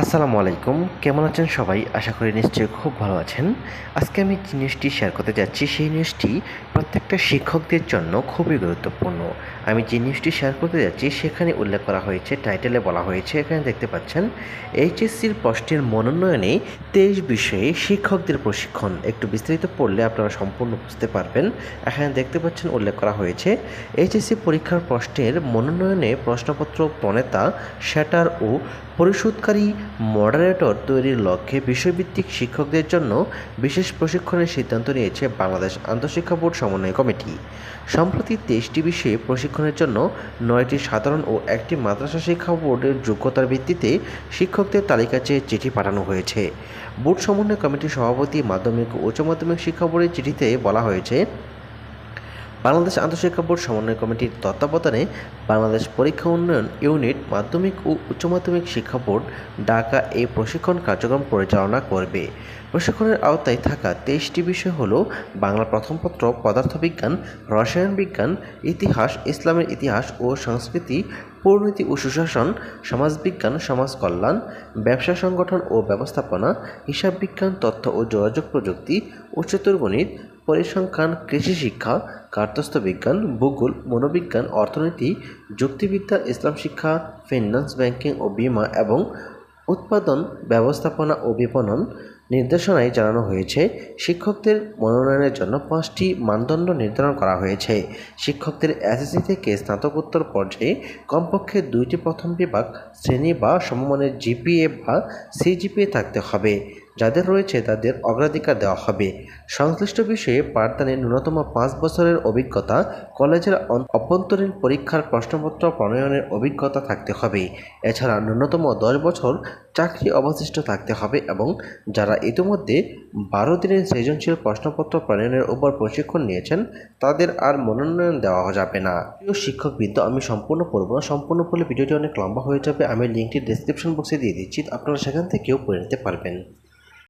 আসসালামু আলাইকুম। কেমন আছেন সবাই? আশা করি নিশ্চয়ই খুব ভালো আছেন। আজকে আমি যে নিউজটি শেয়ার করতে যাচ্ছি, সেই নিউজটি প্রত্যেকটা শিক্ষকদের জন্য খুবই গুরুত্বপূর্ণ। আমি যে নিউজটি শেয়ার করতে যাচ্ছি, সেখানে উল্লেখ করা হয়েছে টাইটেলে বলা হয়েছে, এখানে দেখতে পাচ্ছেন, এইচএসসির পোস্টের মনোনয়নে তেইশ বিষয়ে শিক্ষকদের প্রশিক্ষণ। একটু বিস্তারিত পড়লে আপনারা সম্পূর্ণ বুঝতে পারবেন। এখানে দেখতে পাচ্ছেন, উল্লেখ করা হয়েছে, এইচএসসি পরীক্ষার প্রশ্নের মনোনয়নে প্রশ্নপত্র প্রণেতা শ্যাটার ও পরিশোধকারী মডারেটর তৈরির লক্ষ্যে বিষয়ভিত্তিক শিক্ষকদের জন্য বিশেষ প্রশিক্ষণের সিদ্ধান্ত নিয়েছে বাংলাদেশ আন্তঃশিক্ষা বোর্ড সমন্বয় কমিটি। সম্প্রতি তেইশটি বিষয়ে প্রশিক্ষণের জন্য নয়টি সাধারণ ও একটি মাদ্রাসা শিক্ষা বোর্ডের যোগ্যতার ভিত্তিতে শিক্ষকদের তালিকা চেয়ে চিঠি পাঠানো হয়েছে। বোর্ড সমন্বয় কমিটির সভাপতি মাধ্যমিক ও উচ্চ মাধ্যমিক শিক্ষা বোর্ডের চিঠিতে বলা হয়েছে বাংলাদেশ আন্তঃশিক্ষা বোর্ড সমন্বয় কমিটির তত্ত্বাবধানে বাংলাদেশ পরীক্ষা উন্নয়ন ইউনিট মাধ্যমিক ও উচ্চ মাধ্যমিক শিক্ষা বোর্ড ঢাকা এই প্রশিক্ষণ কার্যক্রম পরিচালনা করবে। প্রশিক্ষণের আওতায় থাকা তেইশটি বিষয় হল বাংলা প্রথম পত্র পদার্থবিজ্ঞান, রসায়ন বিজ্ঞান, ইতিহাস, ইসলামের ইতিহাস ও সংস্কৃতি পরিণতি ও সুশাসন সমাজবিজ্ঞান সমাজ কল্যাণ, ব্যবসা সংগঠন ও ব্যবস্থাপনা হিসাববিজ্ঞান তথ্য ও যোগাযোগ প্রযুক্তি, উচ্চতর গণিত পরিসংখ্যান, কৃষি শিক্ষা, কার্তস্থ বিজ্ঞান, ভূগোল, মনোবিজ্ঞান, অর্থনীতি, যুক্তিবিদ্যা, ইসলাম শিক্ষা ফিন্যান্স ব্যাংকিং ও বীমা এবং উৎপাদন, ব্যবস্থাপনা ও বিপণন নির্দেশনায় জানানো হয়েছে। শিক্ষকদের মনোনয়নের জন্য পাঁচটি মানদণ্ড নির্ধারণ করা হয়েছে। শিক্ষকদের এসএসসি থেকে স্নাতকোত্তর পর্যায়ে কমপক্ষে দুইটি প্রথম বিভাগ, শ্রেণি বা সমমানের জিপিএ বা সিজিপিএ থাকতে হবে। যাদের রয়েছে তাদের অগ্রাধিকার দেওয়া হবে। সংশ্লিষ্ট বিষয়ে পাঠদানে ন্যূনতম পাঁচ বছরের অভিজ্ঞতা, কলেজের অভ্যন্তরীণ পরীক্ষার প্রশ্নপত্র প্রণয়নের অভিজ্ঞতা থাকতে হবে। এছাড়া ন্যূনতম দশ বছর চাকরি অবশিষ্ট থাকতে হবে এবং যারা ইতিমধ্যে বারো দিনের সৃজনশীল প্রশ্নপত্র প্রণয়নের উপর প্রশিক্ষণ নিয়েছেন, তাদের আর মনোনয়ন দেওয়া যাবে না। প্রিয় শিক্ষকবৃন্দ, আমি সম্পূর্ণ পড়ব না। সম্পূর্ণ পড়লে ভিডিওটি অনেক লম্বা হয়ে যাবে। আমি লিঙ্কটি ডিসক্রিপশন বক্সে দিয়ে দিচ্ছি। আপনারা সেখান থেকেও পড়ে নিতে পারবেন।